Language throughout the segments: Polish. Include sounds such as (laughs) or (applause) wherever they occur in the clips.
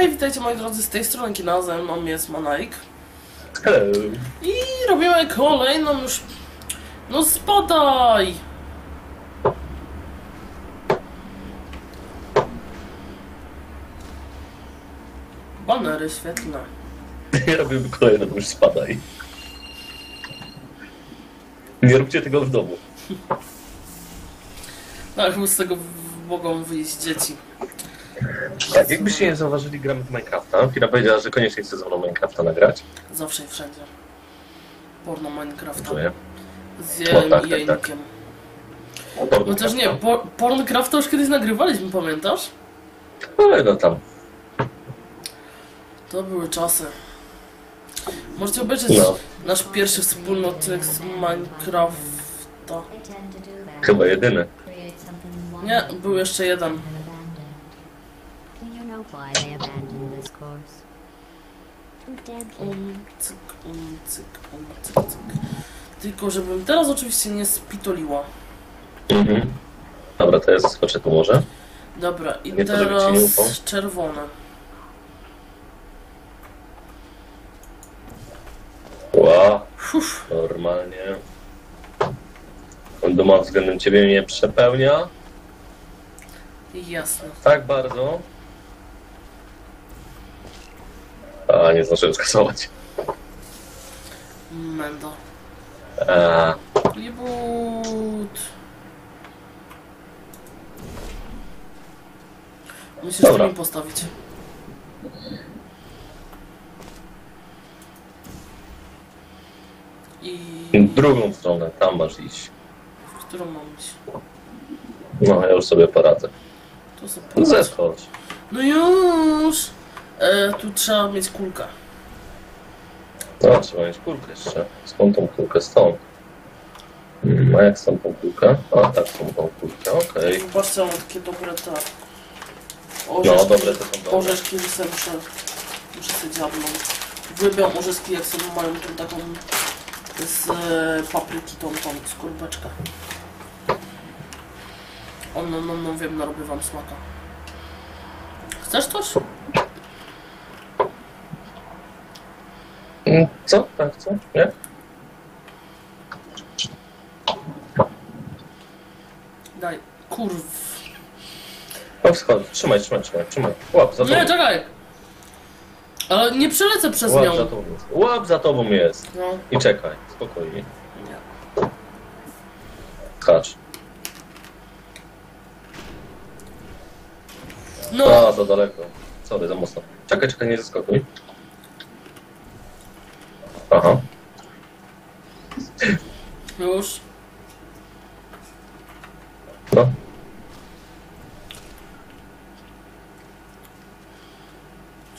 Hej, witajcie moi drodzy, z tej strony kina, ze mną jest Manaik. Hello. I robimy kolejną już... No spadaj! Banery świetlne. Nie robimy kolejną, już spadaj. Nie róbcie tego w domu. Tak, bo z tego mogą wyjść dzieci. Tak, jakbyście nie zauważyli, gramy w Minecrafta. Kira powiedziała, że koniecznie chce ze mną Minecrafta nagrać. Zawsze i wszędzie. Porno Minecrafta. Czuję. Z O, Jelem tak, tak, tak. Chociaż nie, por Porncrafta już kiedyś nagrywaliśmy, pamiętasz? Ale no tam. To były czasy. Możecie obejrzeć No. nasz pierwszy wspólny odcinek z Minecrafta. Chyba jedyny. Nie, był jeszcze jeden. Why they abandoned this course? Too deadly. Cyk, cyk, cyk, cyk. Tylko żebym teraz oczywiście nie spitoliła. Mhm. Dobra, to ja zaskoczę tu może. Dobra, i Nie to, żeby ci nie ufał. teraz czerwone. Ła, Uff, normalnie. Duma względem ciebie mnie przepełnia. jasne. Tak bardzo. A, nie zdążyłem skasować. Mendo. A, Reboot. Musisz Dobra. tu mi postawić. I... drugą stronę, tam masz iść. W którą mam iść? No, ja już sobie poradzę. Tu sobie No. Zeskocz. No już! E, tu trzeba mieć kulkę. No, trzeba mieć kulkę jeszcze. Skąd tą kulkę? Stąd. Mm, A jak stąd tą kulkę? A, tak, tą tą kulkę, okej. Zobaczcie, mam takie dobre te... No, dobre to są dobre. Orzeszki muszę, muszę, muszę sobie dziabnąć. Uwielbiam orzeszki, jak sobie mają tą taką z e, papryki, tą, tą skorbeczkę. O, no, no, no, wiem, narobię wam smaka. Chcesz coś? Co? Tak, co? Nie? Daj. Kurw. O, schodź. Trzymaj, trzymaj, trzymaj, trzymaj. Łap za tobą. Nie, czekaj! Ale nie przelecę przez Łap nią. za tobą jest. Łap za tobą jest. No, I czekaj, spokojnie. nie. Skacz. No, A, za daleko. Sorry, za mocno. Czekaj, czekaj, nie zeskakuj. Aha. już. No.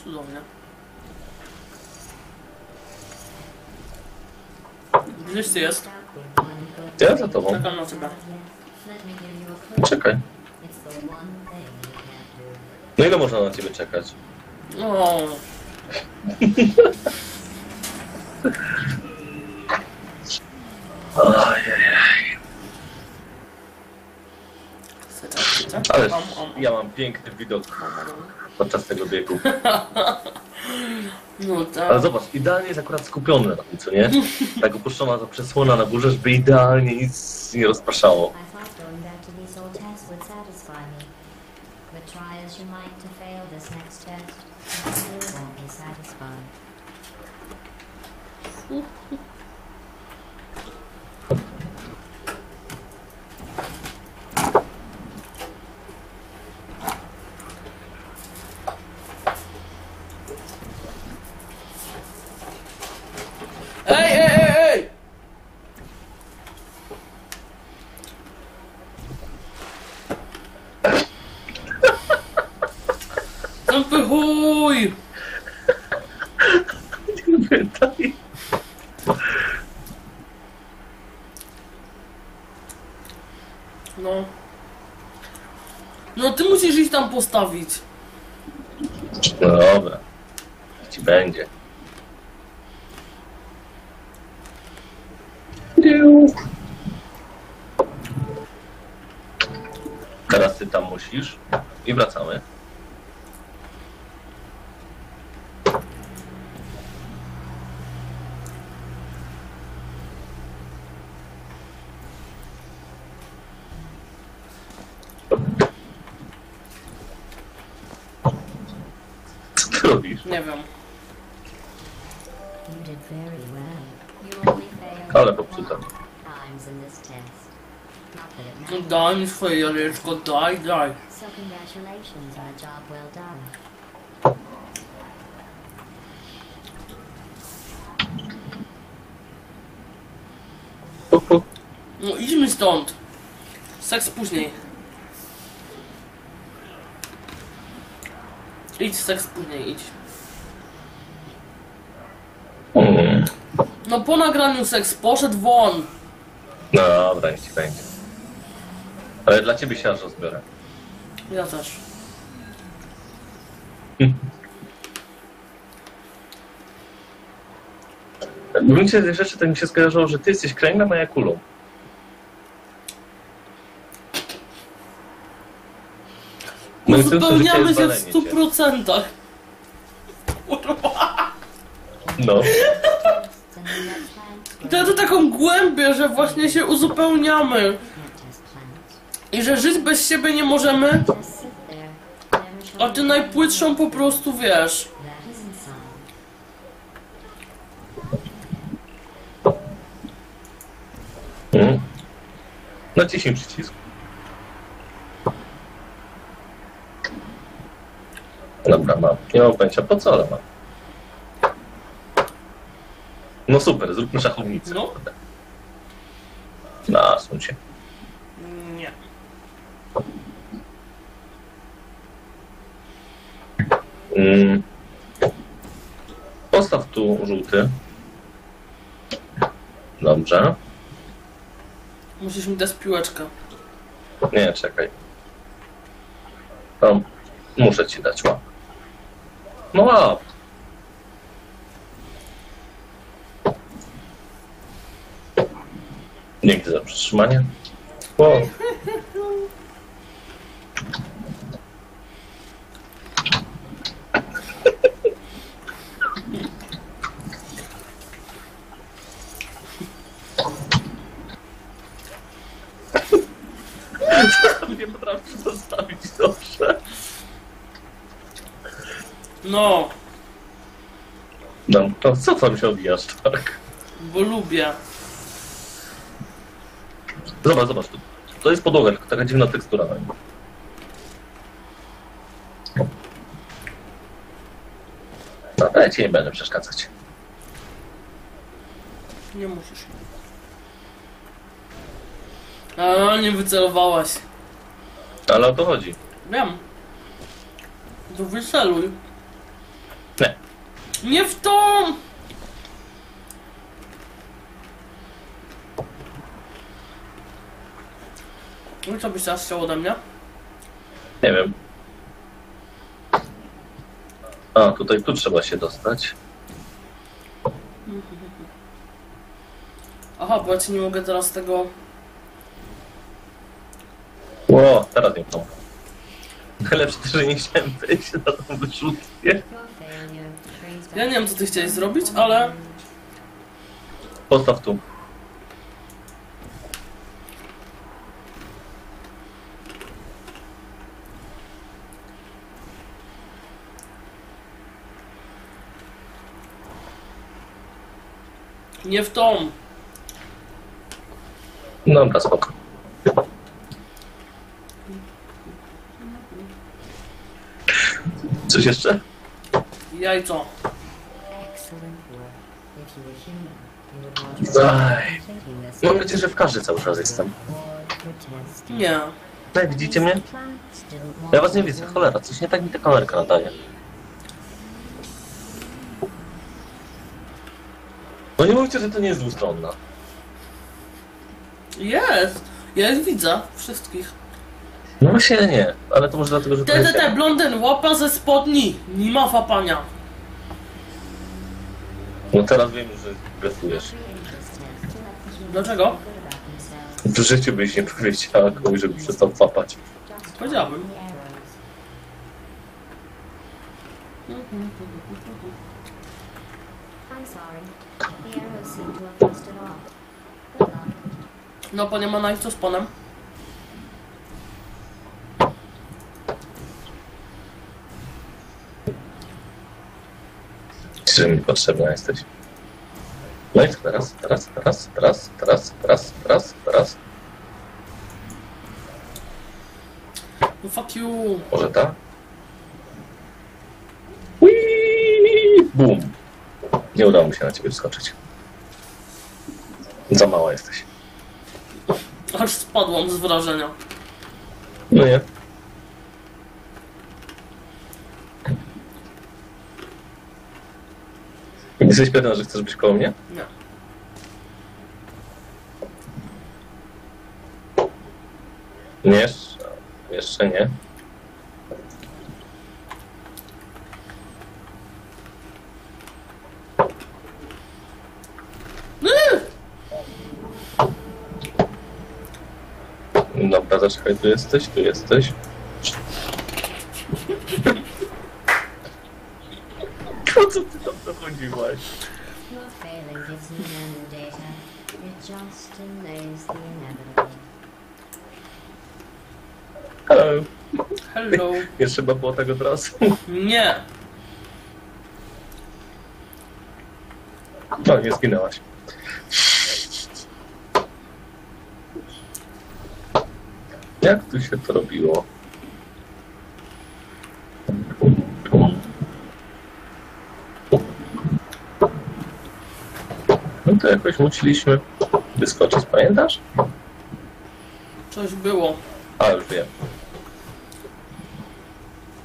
Cudownie. Gdzieś ty jest? Ja za tobą. Czekam na ciebie. Czekaj. No ile można na ciebie czekać? O. (laughs) Ojej. Ale ja mam piękny widok podczas tego biegu. No Ale tak. zobacz, idealnie jest akurat skupiony na tym, co nie? Tak opuszczona ta przesłona na górze, żeby idealnie nic nie rozpraszało. But try as you might to fail this next test, you still won't be satisfied. 嗯 (laughs) 哼 postawić. No dobra. Ci będzie. Teraz ty tam musisz i wracamy. Nie wiem. You did very well. You only failed Ale popsuta. one times in this test. Not that it matters. Daj mi swoje jajeczko, daj, daj. So congratulations on a job well done. Puk, puk. No idźmy stąd. Seks później. Idź, seks później, idź. Mm. No po nagraniu seks poszedł won. No dobra, niech ci będzie. Ale dla ciebie się aż rozbiorę. Ja też. W gruncie tej rzeczy tak mi się skojarzyło, że ty jesteś kręglem, a ja kulą. No Uzupełniamy się w walenie stu cię. procentach. Kurwa. No. (laughs) Plan. To taką głębię, że właśnie się uzupełniamy. I że żyć bez siebie nie możemy. A ty najpłytszą po prostu wiesz. Mhm. Naciśnij przycisk. Dobra, mam. Nie mam pojęcia po co, ale mam. No super, zróbmy szachownicę. No. Nasuń się. Nie. Mm. Postaw tu żółty. Dobrze. Musisz mi dać piłeczkę. Nie, czekaj. Tam muszę ci dać łap. No łap. Dzięki za przytrzymanie. O. (laughs) Nie potrafię zostawić dobrze. No, No, to co tam się odbijasz, tak? bo lubię. Zobacz, zobacz. To, to jest podłoga, tylko taka dziwna tekstura. No, ja ci nie będę przeszkadzać. Nie musisz. A, nie wycelowałaś. Ale o to chodzi. Wiem. To wyceluj. Nie. Nie w tą! No co byś teraz chciał ode mnie? Nie wiem. A, tutaj tu trzeba się dostać. (laughs) Aha, bo ja ci nie mogę teraz tego... Ło, teraz nie tą. (laughs) Najlepsze, że nie chciałem wejść na tą back Ja nie wiem, co ty chciałeś zrobić, ale... Postaw tu. Nie w tą. Dobra, spoko. Coś jeszcze? Jajco. Aj. Mam nadzieję, że w każdy cały czas jestem. Nie. Tak, widzicie mnie? Ja was nie widzę, cholera, coś nie tak mi ta kamerka nadaje. No nie mówcie, że to nie jest dwustronna. Jest. Ja ich widzę. Wszystkich. No właśnie nie, ale to może dlatego, że Te, te, te, blondyn, łapa ze spodni. Nie ma fapania. No teraz wiem, że blefujesz. Dlaczego? W życiu byś nie powiedziała komuś, żeby przestał papać. Just Powiedziałbym. No, panie Manaj, co z panem? Czy mi potrzebna jesteś? No i teraz, teraz, teraz, teraz, teraz, teraz, teraz, teraz. No fuck you. Może tak? Whee! Bum! Nie udało mi się na ciebie wskoczyć. Za mała jesteś. Aż spadłam z wrażenia. No nie. Jesteś pewna, że chcesz być koło mnie? Nie. Nie, jeszcze, jeszcze nie. Dobra, zaczekaj, tu jesteś, tu jesteś. (laughs) Po co ty tam dochodziłaś? Your failing gives me no new data. It just delays the inevitable. Hello. Hello. (laughs) Nie trzeba było tego od razu. Nie. No, nie zginęłaś. Jak tu się to robiło? No to jakoś musieliśmy wyskoczyć, pamiętasz? Coś było. A, już wiem.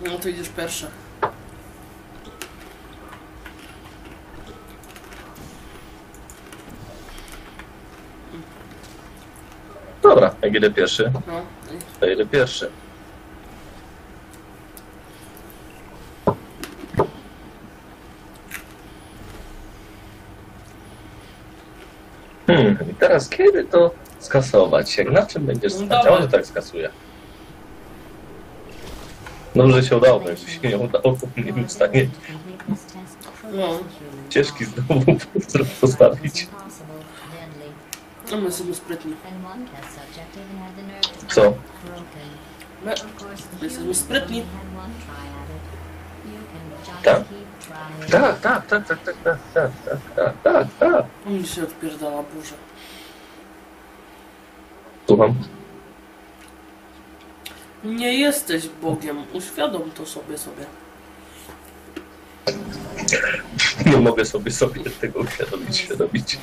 No to idziesz pierwszy. Dobra, jak idę pierwszy, No. Idę pierwszy. Hmm, i teraz kiedy to skasować? Jak na czym będziesz No stać? A może tak skasuję. Dobrze że się udało, bo się nie udało, to nie wiem w stanie No. ścieżki znowu (laughs) postawić. No my jesteśmy sprytni. Co? My... The Jesteśmy sprytni. Tak. Tak, tak, tak, tak, tak, tak, tak, tak, tak, tak, tak. Mi się odpierdala burza. Słucham. Nie jesteś Bogiem. Uświadom to sobie sobie. Nie mogę sobie sobie tego uświadomić, świadomić.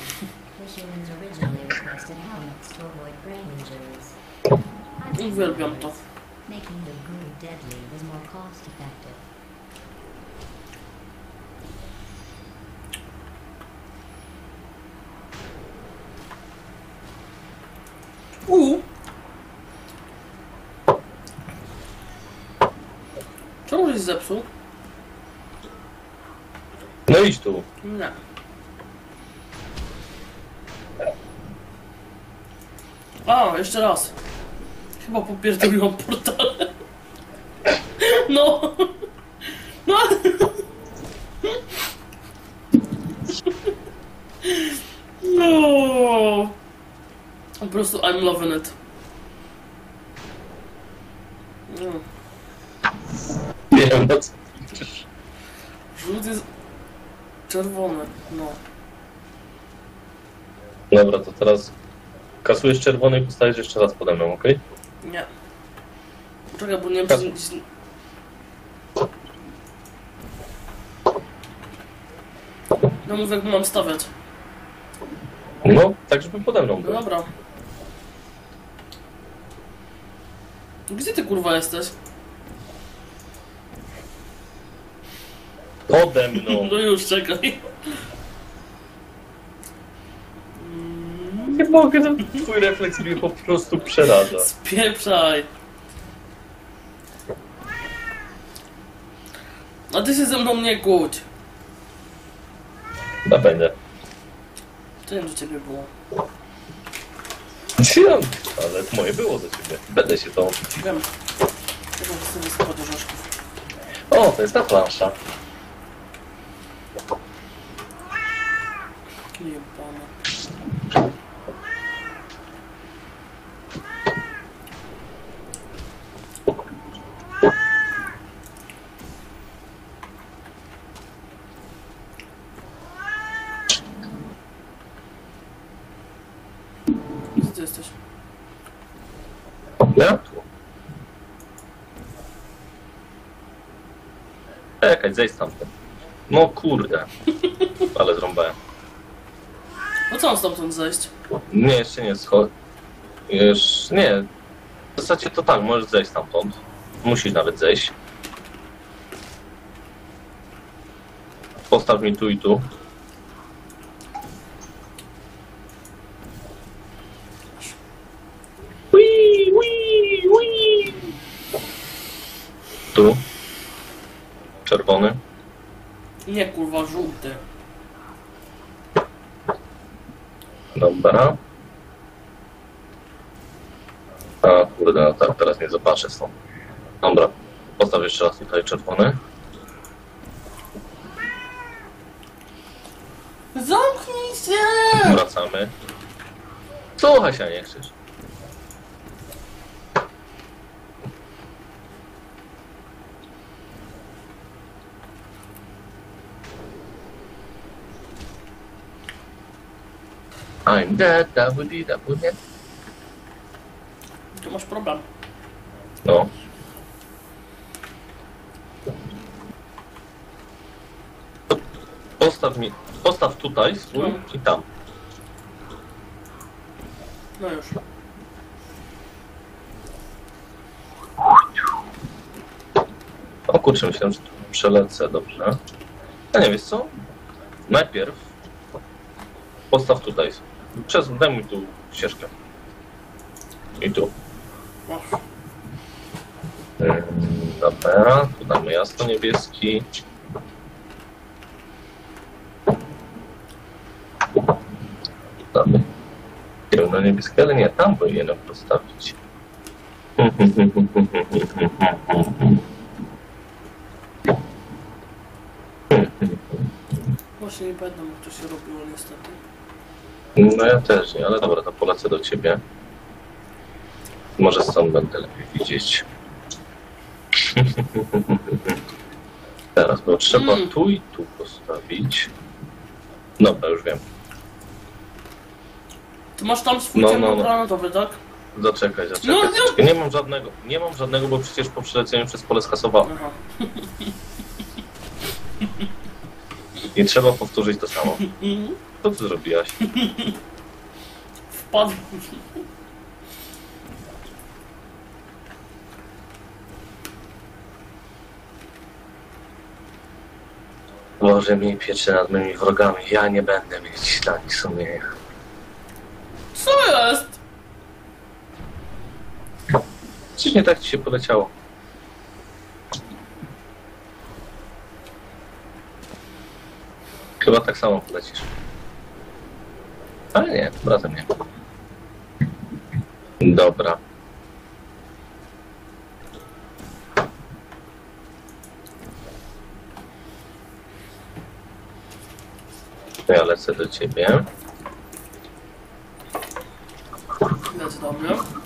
Cost effective. U. Czemu żeś zepsuł? No idź tu. Nie. A, jeszcze raz. Chyba popierdoliłam portale. No. No. No. Po prostu I'm loving it. No. Nie wiem, no co. Żółty jest czerwony. No. Dobra, to teraz kasujesz czerwony i postajesz jeszcze raz pode mną, okej? Nie. Czekaj, bo nie wiem, Tak. czy... czy- No mówię, jak mam stawiać. No, tak żeby pode mną No był. dobra. Gdzie ty kurwa jesteś? Pode mną. (laughs) No już, czekaj. Nie mogę, no, twój refleks mnie po prostu przeraża. Spieprzaj. A ty się ze mną nie kłóć. Da będę. To wiem, że ciebie było. Wiem, ale moje było do ciebie. Będę się to... Wiem. Czekaj, sobie skład orzeszków. O, to jest ta plansza. Jebane. jesteś? Ja tu. Czekaj, zejdź stamtąd. No kurde. (laughs) Ale zrąbałem. No co mam stamtąd zejść? Nie, jeszcze nie schod. Już nie. W zasadzie to tak, możesz zejść stamtąd. Musisz nawet zejść. Postaw mi tu i tu. Tu. Czerwony. Nie, kurwa, żółty. Dobra. A kurde, no tak, teraz nie zobaczę stąd. Dobra, postaw jeszcze raz tutaj czerwony. Zamknij się! Wracamy. Słuchaj się, nie krzyż. I'm dead, da di da dead. Tu masz problem. No. Postaw mi, postaw tutaj swój No. i tam. No już. O kurczę, myślałem, że tu przelecę, dobrze. A nie, wiesz co? Najpierw postaw tutaj. Przez, daj mi tu ścieżkę. I tu. Ym, Dobra, tu damy jasno niebieski. Damy ciemno niebieskie, ale nie, tam powinienem postawić. właśnie nie pamiętam jak to się robiło niestety. No ja też nie, ale dobra, to polecę do ciebie. Może stąd będę lepiej widzieć. (laughs) Teraz, bo trzeba Mm. tu i tu postawić. Dobra, już wiem. Ty masz tam swój No, no, no, no. granatowy, tak? Zaczekaj, zaczekaj. No, no. Nie mam żadnego. Nie mam żadnego, bo przecież po przeleceniu przez pole skasowałem. Aha. Nie trzeba powtórzyć to samo. (laughs) Co ty zrobiłaś? (laughs) Wpadł. Boże mi pieczy nad mymi wrogami. Ja nie będę mieć dla nich sumienia. Co jest? Coś nie tak ci się poleciało. Chyba tak samo polecisz. Ale nie, tym razem nie. Dobra. Ja lecę do ciebie. Mnie.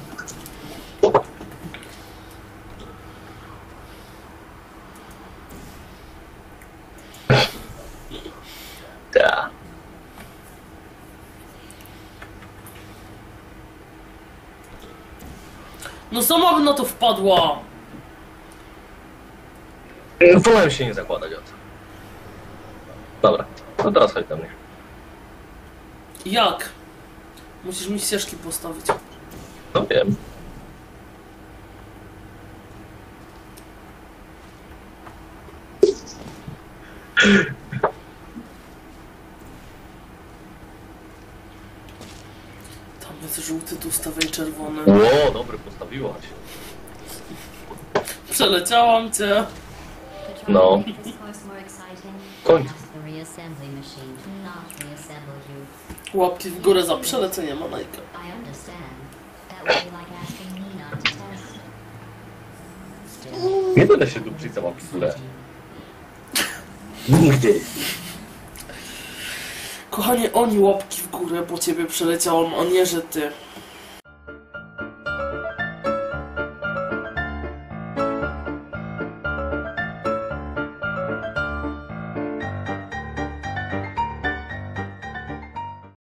No bym na to wpadła. Wolałem się nie zakładać o to. Dobra, to teraz chodź do mnie. Jak? Musisz mi ścieżki postawić. No wiem. Tam jest czerwony. Ło, dobry postawiłaś. Przeleciałam cię. No. Koń. Łapki w górę za przelecenie manajka. Nie będę się dupić za łapki w górę. Nigdy. Kochanie, oni łapki w górę, bo ciebie przeleciałam, a nie, że ty.